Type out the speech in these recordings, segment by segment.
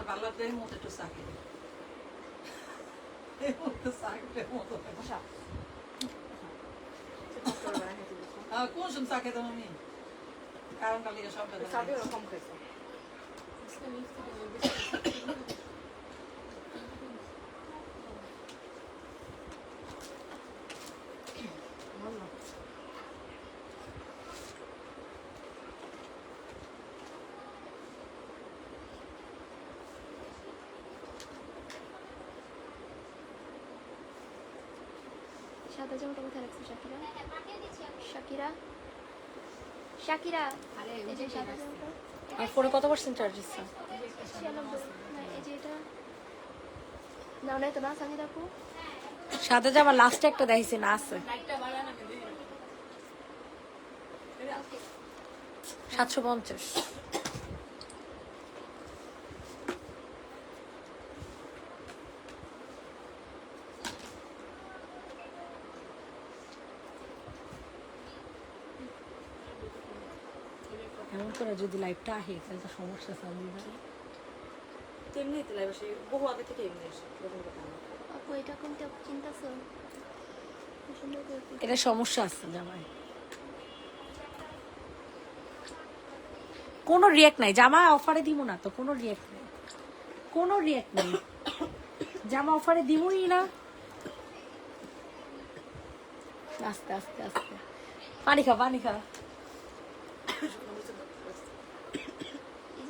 আমার ভালো লাগবে এর মতো একটু এর মতো চাকের মতো। কোন সময় চাকে তো আমি? কারণ কালিকে সব ওরকম খাইছে সাদা জামাটা কোথায় রাখছো শাকিরা? শাকিরা? শাকিরা এই যে সাদা জামাটা। আর ফোনে কত পার্সেন্ট চার্জ দিচ্ছে? না এই যে এটা। নাও নাই তো না সাজিদ আপু? সাদা জামা লাস্টে একটা দেখাইছে না আছে। সাতশো পঞ্চাশ। এমন করে যদি লাইভটা আহে তাহলে তো সমস্যা সামনে তেমনি তো লাগে সে বহু আগে থেকে এমনি আসে। আপু এটা কোনটা চিন্তাছো সমস্যা আছে জামায় কোনো রিয়াক্ট নাই। জামা অফারে দিব না তো কোনো রিয়াক্ট নাই। কোনো রিয়াক্ট নাই। জামা অফারে দিবই না। আস্তে আস্তে আস্তে। পানি খা পানি খা এই যে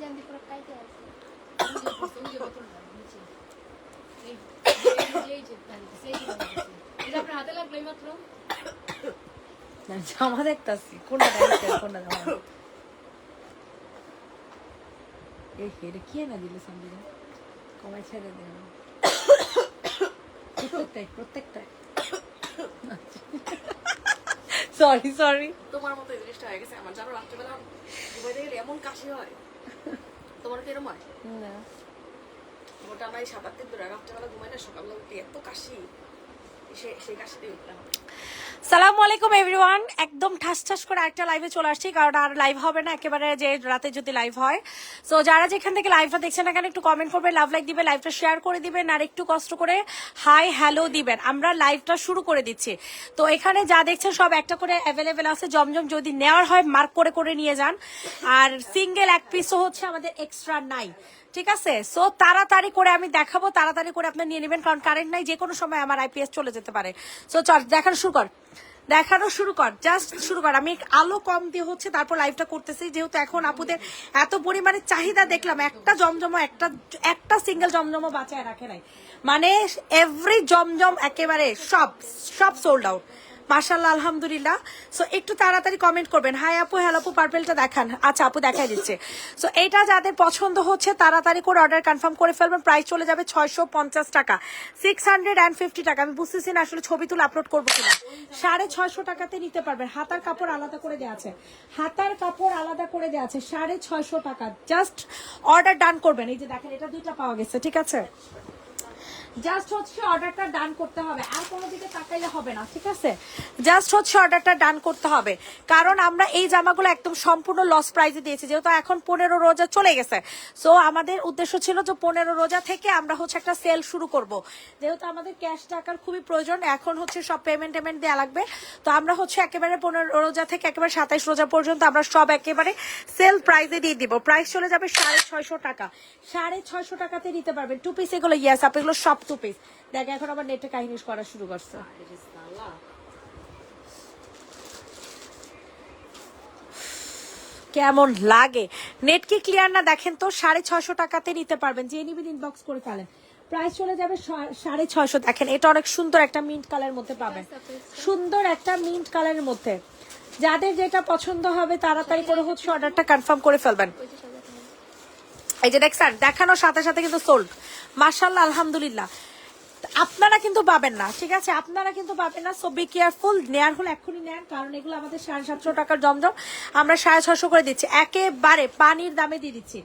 আমি পুরো কাইতে আছে না, জামা দেখতাছি কোনটা দেখতে কোনটা জামা এই হেরে কি না দিলে সামনে কমাই ছেড়ে দেন প্রত্যেকটাই প্রত্যেকটাই সরি সরি তোমার মতো এই জিনিসটা হয়ে গেছে আমার জানো রাত্রেবেলা গেলে এমন কাশি হয় তোমার কি এরম হয় না। ওটা আমার এই সাত আট দিন ধরে রাত্রেবেলা ঘুমাই না সকালবেলা উঠে এত কাশি। সে- সেই কাশিতে উঠলাম। সালামু আলাইকুম এভরিওয়ান একদম ঠাস ঠাস করে একটা লাইভে চলে আসছি, কারণ আর লাইভ হবে না, একেবারে যে রাতে যদি লাইভ হয়। সো যারা যেখান থেকে লাইভটা দেখছেন না কেন, একটু কমেন্ট করবেন লাভ লাইক দিবেন লাইভটা শেয়ার করে দিবেন, আর একটু কষ্ট করে হাই হ্যালো দিবেন। আমরা লাইভটা শুরু করে দিচ্ছি। তো এখানে যা দেখছেন, সব একটা করে অ্যাভেলেবেল আছে। জমজম যদি নেওয়ার হয় মার্ক করে করে নিয়ে যান। আর সিঙ্গেল এক পিসও হচ্ছে আমাদের এক্সট্রা নাই ঠিক আছে? সো তাড়াতাড়ি করে আমি দেখাবো, তাড়াতাড়ি করে আপনি নিয়ে নেবেন, কারণ কারেন্ট নাই, যে কোনো সময় আমার আইপিএস চলে যেতে পারে। সো চল, দেখানো শুরু কর। দেখানো শুরু কর জাস্ট শুরু কর। আমি আলো কম দিয়ে হচ্ছে তারপর লাইভটা করতেছি, যেহেতু এখন আপুদের এত পরিমাণে চাহিদা দেখলাম, একটা জমজমো, একটা একটা সিঙ্গেল জমজমো বাঁচায় রাখে নাই। মানে এভরি জমজম একেবারে সব সব সোল্ড আউট মাশাল্লাহ আলহামদুলিল্লাহ। সো একটু তাড়াতাড়ি কমেন্ট করবেন। হাই আপু হ্যালো আপু পার্পেলটা দেখান। আচ্ছা আপু দেখাই দিচ্ছে। সো এটা যাদের পছন্দ হচ্ছে, তাড়াতাড়ি করে অর্ডার কনফার্ম করে ফেলবেন। প্রাইস চলে যাবে ছয়শো পঞ্চাশ টাকা। সিক্স হান্ড্রেড অ্যান্ড ফিফটি টাকা। আমি বুঝতেছি না আসলে ছবি তুলে আপলোড করব কিনা। সাড়ে ছয়শো টাকাতে নিতে পারবেন। হাতার কাপড় আলাদা করে দেওয়া আছে। হাতার কাপড় আলাদা করে দেওয়া আছে সাড়ে ছয়শো টাকা। জাস্ট অর্ডার ডান করবেন। এই যে দেখেন, এটা দুইটা পাওয়া গেছে। ঠিক আছে? জাস্ট হচ্ছে অর্ডারটা ডান করতে হবে। আর কোনো দিকে তাকাইলে হবে না, ঠিক আছে? জাস্ট হচ্ছে অর্ডারটা ডান করতে হবে। কারণ আমরা এই জামাগুলো একদম সম্পূর্ণ লস প্রাইজে দিয়েছি, যেহেতু এখন পনেরো রোজা চলে গেছে। সো আমাদের উদ্দেশ্য ছিল যে পনেরো রোজা থেকে আমরা হচ্ছে একটা সেল শুরু করব। যেহেতু আমাদের ক্যাশ টাকার খুবই প্রয়োজন, এখন হচ্ছে সব পেমেন্ট টেমেন্ট দেওয়া লাগবে। তো আমরা হচ্ছে একেবারে পনেরো রোজা থেকে একেবারে সাতাইশ রোজা পর্যন্ত আমরা সব একেবারে সেল প্রাইজে দিয়ে দিব। প্রাইস চলে যাবে সাড়ে ছয়শো টাকা। সাড়ে ছয়শো টাকাতে নিতে পারবেন। টু পিস এগুলো ইয়াস আপ এগুলো সব পিস দেখ, এখন আবার নেটে কাহিনী করা শুরু করছে। কেমন লাগে? নেট কি ক্লিয়ার না? দেখেন তো, সাড়ে ছয়শো টাকাতে নিতে পারবেন। যে নিবেন ইনবক্স করে ফেলেন। প্রাইস চলে যাবে সাড়ে ছয়শো। দেখেন, এটা অনেক সুন্দর একটা মিন্ট কালারের মধ্যে পাবেন। সুন্দর একটা মিন্ট কালারের মধ্যে। যাদের যেটা পছন্দ হবে তাড়াতাড়ি করে হচ্ছে অর্ডারটা কনফার্ম করে ফেলবেন। এই যে দেখছেন, দেখানোর সাথে সাথে কিন্তু সোল্ড মার্শাল্লাহ আলহামদুলিল্লাহ। আপনারা কিন্তু পাবেন না, ঠিক আছে? আপনারা কিন্তু পাবেন না সো বি কেয়ারফুল নেয়ার হলে এক্ষুনি নেন, কারণ এগুলো আমাদের সাড়ে সাতশো টাকার জমজম। আমরা সাড়ে ছশো করে দিচ্ছি। একেবারে পানির দামে দিয়ে দিচ্ছি।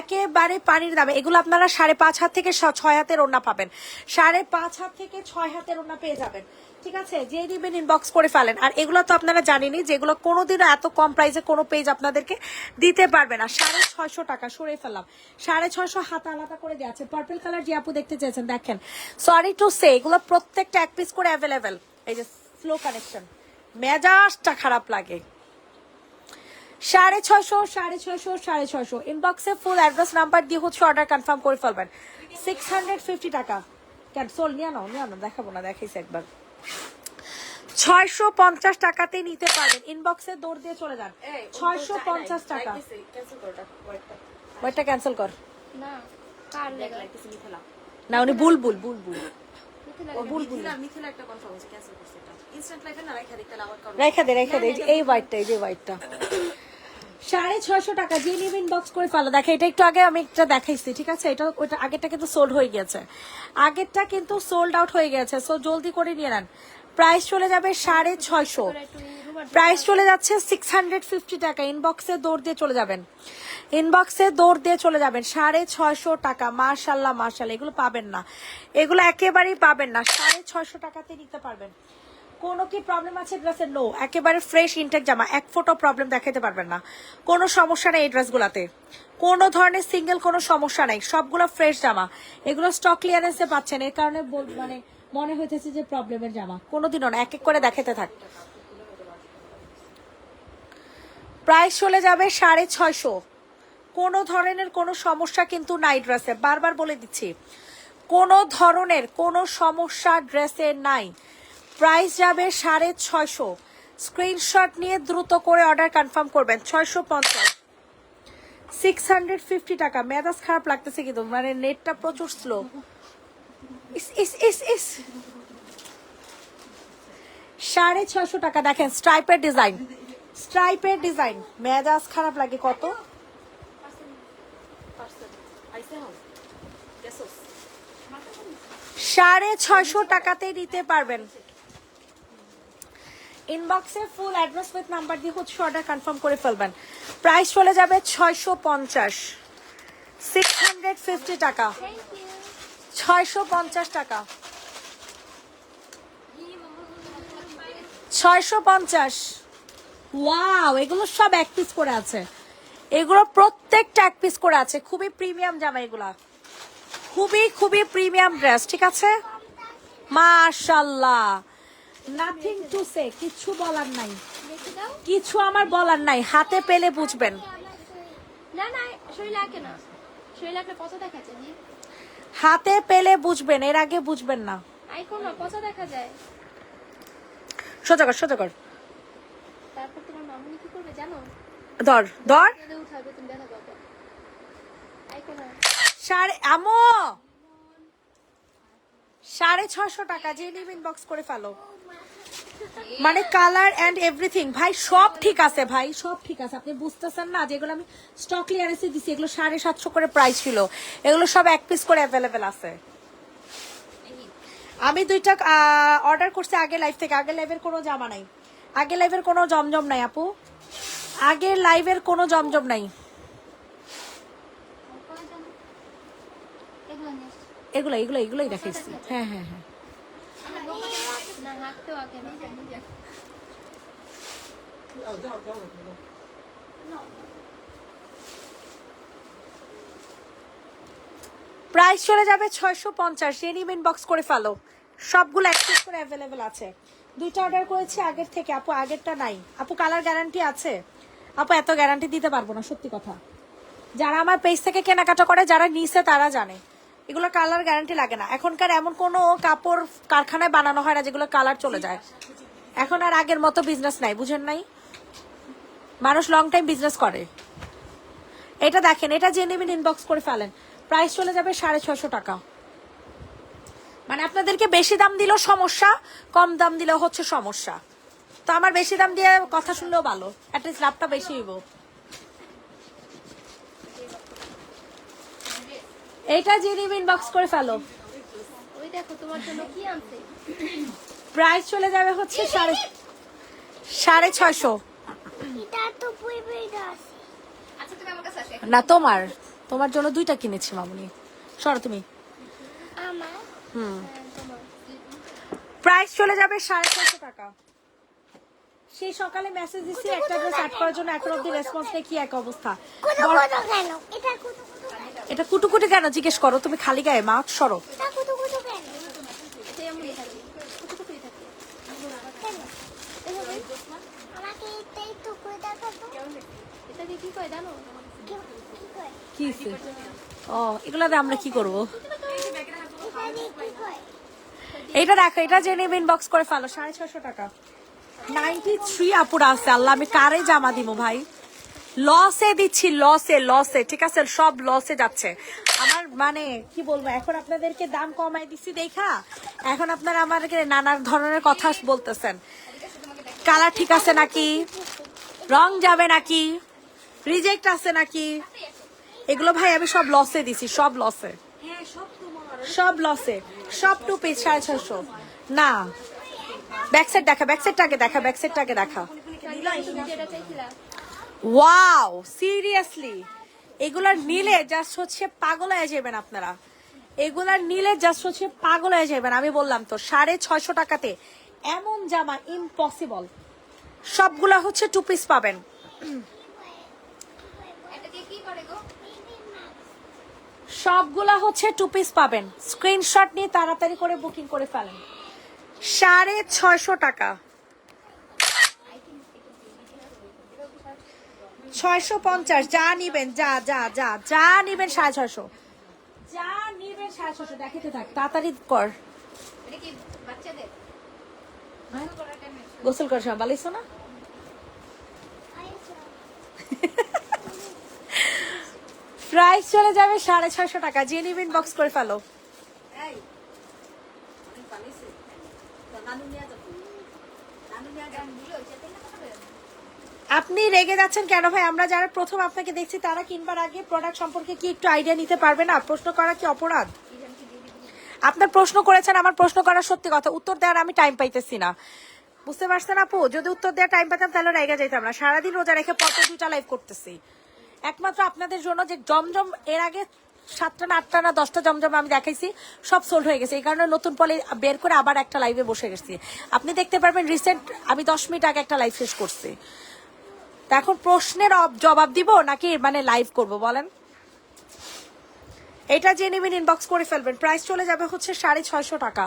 একেবারে পানির দামে। এগুলো আপনারা সাড়ে পাঁচ হাত থেকে ছয় হাতের ওড়না পাবেন। সাড়ে পাঁচ হাত থেকে ছয় হাতের ওড়না পেয়ে যাবেন। ঠিক আছে? যে নিবেন ইনবক্স করে ফেলেন। আর এগুলো তো আপনারা জানেনই, যেগুলো কোনোদিনও এত কম প্রাইসে কোনো পেজ আপনাদেরকে দিতে পারবে না। সাড়ে ছয়শো টাকা, সরে ফেললাম। সাড়ে ছয়শো হাত আলাদা করে দেওয়া আছে। পার্পল কালার যে আপু দেখতে চেয়েছেন দেখেন। সরি টু সে এগুলো প্রত্যেকটা এক পিস করে অ্যাভেলেবেল এই যে স্লো কানেকশন মেজাজটা খারাপ লাগে। সাড়ে ছয়শো সাড়ে ছয়শো সাড়ে ছয়শো। ইনবক্সে ফুল অ্যাড্রেস নাম্বার দিয়ে হচ্ছে অর্ডার কনফার্ম করে ফেলবেন। সিক্স হান্ড্রেড ফিফটি টাকা। ক্যান্সল নিয়ে নাও নিয়ে নাও, দেখাবো না, দেখাইছি একবার। ছয়শো পঞ্চাশ টাকাতে নিতে পারবেন। ইনবক্সে দৌড় দিয়ে চলে যান। ছয়শো পঞ্চাশ টাকা। ক্যান্সেল ওইটা ক্যান্সেল কর। না উনি বুলবুল বুলবুল। মিথে ও লাগে। মিথিলা মিথিলা একটা কনফার্ম হচ্ছে ক্যান্সেল করছে এটা। ইনস্ট্যান্ট লাইফে না রাখা দে রেখে দে এই যে এই হোয়াইটটা এই যে হোয়াইটটা সাড়ে ছয়শো টাকা, যে নিবেন বক্স করে ফেলো দেখে, এটা একটু আগে আমি একটা দেখাইছি, ঠিক আছে? এটা ওইটা আগেরটা কিন্তু সোল্ড হয়ে গেছে আগেরটা কিন্তু সোল্ড আউট হয়ে গেছে সো জলদি করে নিয়ে নেন। প্রাইস চলে যাবে সাড়ে ছয়শো। প্রাইস চলে যাচ্ছে সিক্স হান্ড্রেড ফিফটি টাকা। ইনবক্সে দৌড় দিয়ে চলে যাবেন। ইনবক্সে দৌড় দিয়ে চলে যাবেন। সাড়ে ছয়শো টাকা। মার্শাল্লাহ মার্শাল্লাহ এগুলো পাবেন না। এগুলো একেবারেই পাবেন না। সাড়ে ছয়শো টাকাতে নিতে পারবেন। কোনো কি প্রবলেম আছে ড্রেসের নো একেবারে ফ্রেশ ইনটেক জামা। এক ফোটো প্রবলেম দেখাতে পারবেন না। কোনো সমস্যা নেই এই ড্রেসগুলোতে কোনো ধরনের সিঙ্গেল কোনো সমস্যা নেই। সবগুলো ফ্রেশ জামা। এগুলো স্টক ক্লিয়ারেন্সে পাচ্ছেন। এর কারণে মানে মনে হইতেছে যে প্রবলেমের জামা। কোনোদিনও না। এক এক করে দেখাতে থাক। প্রাইস চলে যাবে সাড়ে ছয়শো। কোনো ধরনের কোনো সমস্যা কিন্তু নাই ড্রেসে বারবার বলে দিচ্ছি। কোনো ধরনের কোনো সমস্যা ড্রেসে নাই। প্রাইস যাবে সাড়ে ছয়শো। স্ক্রিনশট নিয়ে দ্রুত করে অর্ডার কনফার্ম করবেন, ছয়শো পঞ্চাশ। সিক্স হান্ড্রেড ফিফটি টাকা। মেজাজ খারাপ লাগতেছে কিন্তু মানে নেটটা প্রচুর স্লো ইস ইস ইস ইস। সাড়ে ছয়শো টাকা। দেখেন স্ট্রাইপের ডিজাইন স্ট্রাইপের ডিজাইন মেজাজ খারাপ লাগে কত? সাড়ে ছয়শো টাকাতে নিতে পারবেন। ইনবক্সে ফুল অ্যাড্রেস উইথ নাম্বার দিয়ে হচ্ছে অর্ডার কনফার্ম করে ফেলবেন। প্রাইস চলে যাবে ছয়শো পঞ্চাশ। সিক্স হান্ড্রেড ফিফটি টাকা। ছয়শো পঞ্চাশ টাকা। ছয়শো পঞ্চাশ। ওয়াও এগুলো সব এক পিস করে আছে। এগুলো প্রত্যেকটা এক পিস করে আছে। খুবই প্রিমিয়াম জামা এগুলা। খুবই খুবই প্রিমিয়াম ড্রেস ঠিক আছে? মাশাল্লাহ নাথিং টু সে কিছু বলার নাই। কিছু আমার বলার নাই হাতে পেলে বুঝবেন। না না শরীর লাগে না। শরীর লাগলে পচা দেখা যায় হাতে পেলে বুঝবেন এর আগে বুঝবেন না। আই কোন পচা দেখা যায়। সোজা কর সোজা কর। তারপর তোমার মামুনি কি করবে জানো? ধর ধর। উঠাবে তুমি দেখা পাবে আই সাড়ে আমো! সাড়ে ছশো টাকা যে নিবেন বক্স করে ফেলো। মানে কালার এন্ড এভরিথিং ভাই সব ঠিক আছে ভাই সব ঠিক আছে। আপনি বুঝতেছেন না যেগুলো আমি স্টক ক্লিয়ারেন্সে দিছি। এগুলো সাড়ে সাতশো করে প্রাইস ছিল। এগুলো সব এক পিস করে অ্যাভেলেবেল আছে। আমি দুইটা অর্ডার করছি আগে লাইভ থেকে। আগে লাইভের কোনো জামা নাই। আগে লাইভের কোনো জমজম নাই আপু। আগের লাইভের কোনো জমজম নাই। এগুলো এগুলো এগুলো এগুলোই দেখাইছি। হ্যাঁ হ্যাঁ হ্যাঁ। হাঁটতেও না প্রাইস চলে যাবে ছয়শো পঞ্চাশ রেডিমেড বক্স করে ফেলো। সবগুলো অ্যাক্সেস করে অ্যাভেলেবেল আছে। দুইটা অর্ডার করেছি আগের থেকে আপু আগেরটা নাই। আপু কালার গ্যারান্টি আছে। আপু এত গ্যারান্টি দিতে পারব না সত্যি কথা। যারা আমার পেজ থেকে কেনাকাটা করে যারা নিছে তারা জানে। এগুলো কালার গ্যারান্টি লাগে না। এখনকার এমন কোনো কাপড় কারখানায় বানানো হয় না যেগুলো কালার চলে যায়। এখন আর আগের মতো বিজনেস নাই, বুঝেন নাই? মানুষ লং টাইম বিজনেস করে। এটা দেখেন, এটা যে নেবেন ইনবক্স করে ফেলেন প্রাইস চলে যাবে সাড়ে ছশো টাকা। মানে আপনাদেরকে বেশি দাম দিলেও সমস্যা, কম দাম দিলেও হচ্ছে সমস্যা। তো আমার বেশি দাম দিয়ে কথা শুনলেও ভালো অ্যাটলিস্ট লাভটা বেশি হইব। এইটা যে নেবে ইনবক্স করে ফেলো। ওই দেখো তোমার জন্য কি আনছে? প্রাইস চলে যাবে হচ্ছে সাড়ে সাড়ে ছয়শো। এটা আচ্ছা তুমি আমার কাছে আসো না তোমার। তোমার জন্য দুইটা কিনেছি মামুনি। সরো তুমি। আমার? হুম। হ্যাঁ, প্রাইস চলে যাবে সাড়ে ছশো টাকা। সেই সকালে মেসেজ দিচ্ছি একটা ড্রেস অ্যাড করার জন্য এখন অব্দি রেসপন্স নেই কি এক অবস্থা? এটা এটা কুটুকুটি কেন জিজ্ঞেস করো? তুমি খালি গায়ে মা সরো? ও এগুলাতে আমরা কি করব? এটা দেখো এটা জেনে ইনবক্স করে ফেলো সাড়ে ছশো টাকা। নাইনটি থ্রি আপুরা আছে আল্লাহ আমি কারে জামা দিব ভাই? লসে দিচ্ছি লসে লসে ঠিক আছে সব লসে যাচ্ছে। আমার মানে কি বলব এখন আপনাদেরকে দাম কমাই দিচ্ছি দেখা। এখন আপনারা আমাদেরকে নানা ধরনের কথা বলতেছেন। কালার ঠিক আছে নাকি? রং যাবে নাকি? রিজেক্ট আছে নাকি? এগুলো ভাই আমি সব লসে দিছি সব লসে সব লসে সব টু পিস সাড়ে ছশো না। ব্যাক সাইড দেখা ব্যাক সাইডটাকে দেখা ব্যাক সাইডটাকে দেখা। ওয়াও সিরিয়াসলি এগুলার নিলে জাস্ট হচ্ছে পাগল হয়ে যাবেন আপনারা। এগুলার নিলে জাস্ট হচ্ছে পাগল হয়ে যাবেন আমি বললাম তো সাড়ে ছয়শো টাকাতে। এমন জামা ইম্পসিবল সবগুলা হচ্ছে টু পিস পাবেন। সবগুলা হচ্ছে টু পিস পাবেন। স্ক্রিনশট নিয়ে তাড়াতাড়ি করে বুকিং করে ফেলেন। সাড়ে ছয়শো টাকা। ছয়শো পঞ্চাশ। যা নিবেন যা যা যা যা নিবেন সাড়ে ছয়শো। যা নিবেন সাড়ে ছয়শো দেখাতে থাক তাড়াতাড়ি কর। এটা গোসল কর সময় বালিছো না? প্রাইস চলে যাবে সাড়ে ছয়শো টাকা। যে নিবেন বক্স করে ফেলো। আপনি রেগে যাচ্ছেন কেন ভাই? আমরা যারা প্রথম আপনাকে দেখছি, তারা কিনবার আগে প্রোডাক্ট সম্পর্কে কি একটু আইডিয়া নিতে পারবে না? প্রশ্ন করা কি অপরাধ? আপনার প্রশ্ন করেছেন, আমার প্রশ্ন করার সত্যি কথা। উত্তর দেওয়ার আমি টাইম পাইতেছি না। বুঝতে পারছেন আপু? যদি উত্তর দেওয়ার টাইম পেতাম তাহলে রেগে যাইতাম না। সারাদিন রোজা রেখে পরপর দুইটা লাইভ করতেছি। একমাত্র আপনাদের জন্য যে জমজম, এর আগে সাতটা না আটটা না দশটা জমজম আমি দেখাইছি, সব সোল্ড হয়ে গেছে। এই কারণে নতুন পলে বের করে আবার একটা লাইভে বসে গেছি। আপনি দেখতে পারবেন রিসেন্ট আমি দশ মিনিট আগে একটা লাইভ শেষ করছি। তা এখন প্রশ্নের জবাব দিব নাকি মানে লাইভ করব, বলেন? এটা যে নেবেন ইনবক্স করে ফেলবেন প্রাইস চলে যাবে হচ্ছে সাড়ে ছয়শো টাকা।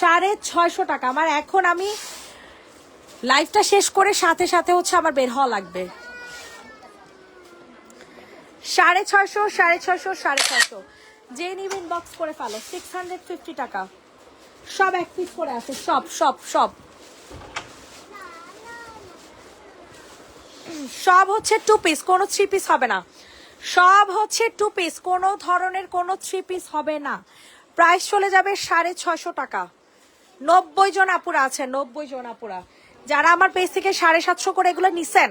সাড়ে ছয়শো টাকা, আমার এখন আমি লাইভটা শেষ করে সাথে সাথে হচ্ছে আমার বের হওয়া লাগবে। সাড়ে ছয়শো সাড়ে ছয়শো সাড়ে ছয়শো। যে নিবেন বক্স করে ফেলো সিক্স হান্ড্রেড ফিফটি টাকা। সব এক পিস করে আছে, সব সব সব। সব হচ্ছে টু পিস কোনো থ্রি পিস হবে না। সব হচ্ছে টু পিস কোনো ধরনের কোনো থ্রি পিস হবে না। প্রাইস চলে যাবে সাড়ে ছশো টাকা। নব্বই জন আপুরা আছে, নব্বই জন আপুরা। যারা আমার পেজ থেকে সাড়ে সাতশো করে এগুলো নিছেন,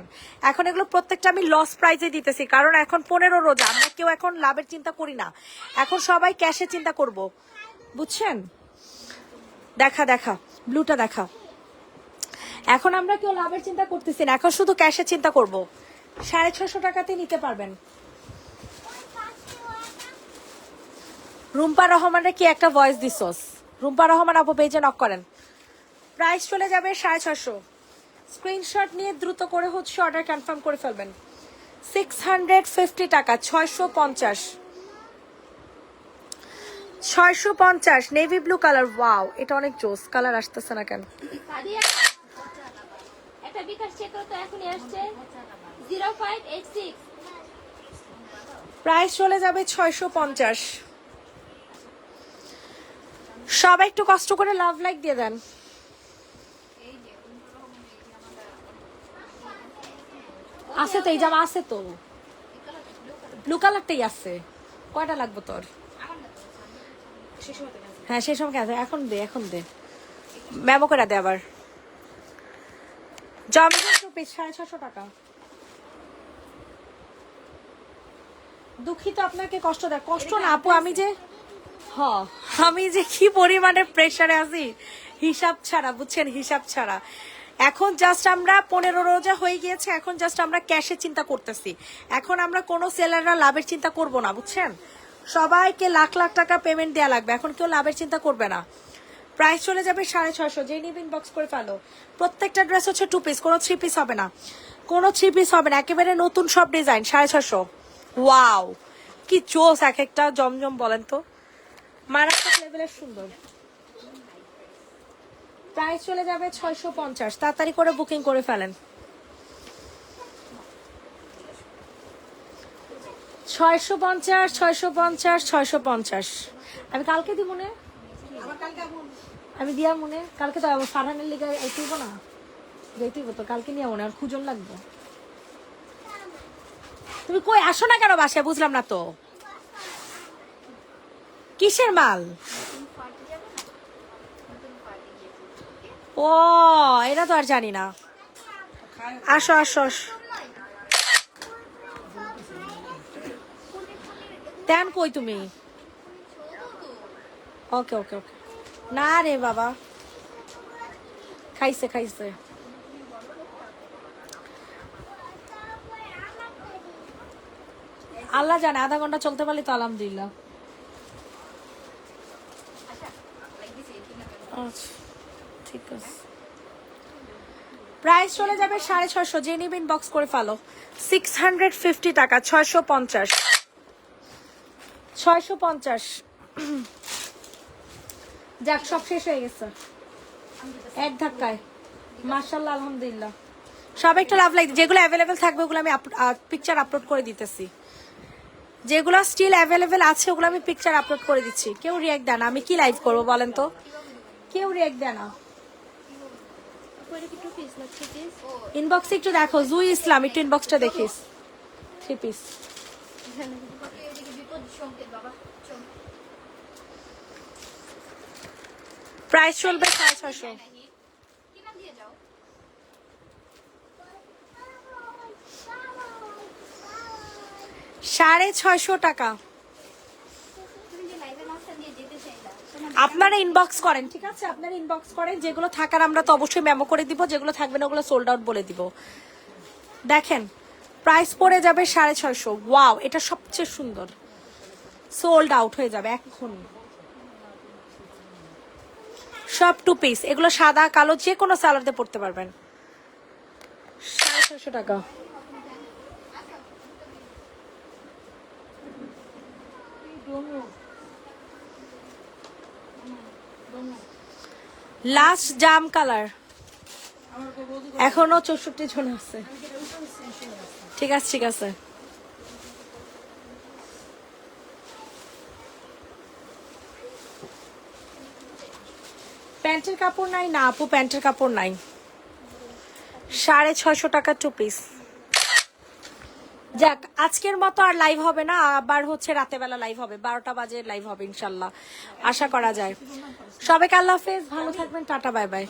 এখন এগুলো প্রত্যেকটা আমি লস প্রাইজে দিতেছি, কারণ এখন পনেরো রোজা, আমরা কেউ এখন লাভের চিন্তা করি না। এখন সবাই ক্যাশে চিন্তা করব। বুঝছেন? দেখা দেখা ব্লুটা দেখা। এখন আমরা কেউ লাভের চিন্তা করতেছি না। এখন শুধু ক্যাশের চিন্তা করব। সাড়ে ছশো টাকাতে নিতে পারবেন। রুম্পা রহমানের কি একটা ভয়েস দিছস রুম্পা রহমান আপু পেজে নক করেন। প্রাইস চলে যাবে সাড়ে ছশো স্ক্রিনশট নিয়ে দ্রুত করে হচ্ছে অর্ডার কনফার্ম করে ফেলবেন। সিক্স হান্ড্রেড ফিফটি টাকা, ছয়শো পঞ্চাশ। ছয়শো পঞ্চাশ নেভি ব্লু কালার ওয়াও এটা অনেক জোস কালার আসতেছে না কেন? একটা বিকাশ চেক তো এখনই আসছে। Zero five eight six. Price চলে যাবে ছয়শো পঞ্চাশ। সবাই একটু কষ্ট করে লাভ লাইক দিয়ে দেন। আছে তো, এই জামা আছে তো। ব্লু কালারটাই আছে। কয়টা লাগবে তোর? হ্যাঁ সেই সময় এখন দে এখন দে। মেমো করে দে আবার। জমজম টু সাড়ে ছশো টাকা। দুঃখিত, আপনাকে কষ্ট দেয়। কষ্ট না, আপু, আমি যে হ আমি যে কি পরিমাণে প্রেসারে আছি, হিসাব ছাড়া, বুঝছেন, হিসাব ছাড়া। এখন জাস্ট আমরা পনেরো রোজা হয়ে গিয়েছে, এখন জাস্ট আমরা ক্যাশের চিন্তা করতেছি। এখন আমরা কোনো সেলাররা লাভের চিন্তা করব না, বুঝছেন? সবাইকে লাখ লাখ টাকা পেমেন্ট দেওয়া লাগবে, এখন কেউ লাভের চিন্তা করবে না। প্রাইস চলে যাবে সাড়ে ছশো যে নিবিন বক্স করে ফেলো। প্রত্যেকটা ড্রেস হচ্ছে টু পিস কোনো থ্রি পিস হবে না। কোনো থ্রি পিস হবে না। একেবারে নতুন সব ডিজাইন সাড়ে ছশো ওয়াও কি চোস এক একটা জমজম বলেন তো। মারাত্মক লেভেলের সুন্দর। প্রাইস চলে যাবে ছয়শো পঞ্চাশ। তাড়াতাড়ি করে বুকিং করে ফেলেন। ছয়শো পঞ্চাশ ছয়শো পঞ্চাশ ছয়শো পঞ্চাশ। আমি কালকে দিব মনে আমি দিয়া মনে, কালকে তো ফারহানের লিগে এইতেইব না। যেতেইব তো, কালকে নিয়ে মনে, আর খুঁজন লাগবে। তুমি কই আসো না কেন বাসায়, বুঝলাম না তো। কিসের মাল? ও, এটা তো আর জানি না। আসো আসো আসো। তেন কই তুমি? ওকে ওকে ওকে। না রে বাবা। খাইছে খাইছে। আল্লাহ জানে, আধা ঘণ্টা চলতে পারলে তো আলহামদুলিল্লাহ। আচ্ছা ঠিক আছে। প্রাইস চলে যাবে সাড়ে ছশো যে নিবেন বক্স করে ফেলো। সিক্স হান্ড্রেড ফিফটি টাকা, ছয়শো পঞ্চাশ। ছয়শো পঞ্চাশ। যাক, সব শেষ হয়ে গেছে। এক ধাক্কায়। মার্শাল্লাহ আলহামদুলিল্লাহ। সব একটা লাভ লাগে যেগুলো অ্যাভেলেবেল থাকবে, ওগুলো আমি পিকচার আপলোড করে দিতেছি। যেগুলো স্টিল অ্যাভেলেবেল আছে, ওগুলো আমি পিকচার আপলোড করে দিচ্ছি। কেউ রিয়াক্ট দেয় না। আমি কি লাইভ করব বলেন তো? কেউ রিয়াক্ট দেয় না। ইনবক্সে একটু দেখো। জুই ইসলাম, একটু ইনবক্সটা দেখিস। থ্রি পিস প্রাইস চলবে সাড়ে ছশো সাড়ে ছয়শো টাকা। আপনারা ইনবক্স করেন, ঠিক আছে? আপনারা ইনবক্স করেন, যেগুলো থাকার আমরা তো অবশ্যই মেমো করে দিব, যেগুলো থাকবে না ওগুলো সোল্ড আউট বলে দিব। দেখেন প্রাইস পড়ে যাবে সাড়ে ছয়শো। ওয়াও এটা সবচেয়ে সুন্দর। সোল্ড আউট হয়ে যাবে এখন সব টু পিস এগুলো সাদা, কালো, যে কোনো সালাদে পড়তে পারবেন। সাড়ে ছয়শো টাকা। লাস্ট জাম কালার এখনও চৌষট্টি জন আছে। ঠিক আছে ঠিক আছে। প্যান্টের কাপড় নাই, না আপু প্যান্টের কাপড় নাই। সাড়ে ছশো টাকা টু পিস যাক, আজকের মতো আর লাইভ হবে না, আবার হচ্ছে রাতের বেলা লাইভ হবে, বারোটা বাজে লাইভ হবে ইনশাল্লাহ। আশা করা যায়। সবাইকে আল্লাহ হাফেজ, ভালো থাকবেন, টাটা বাই বাই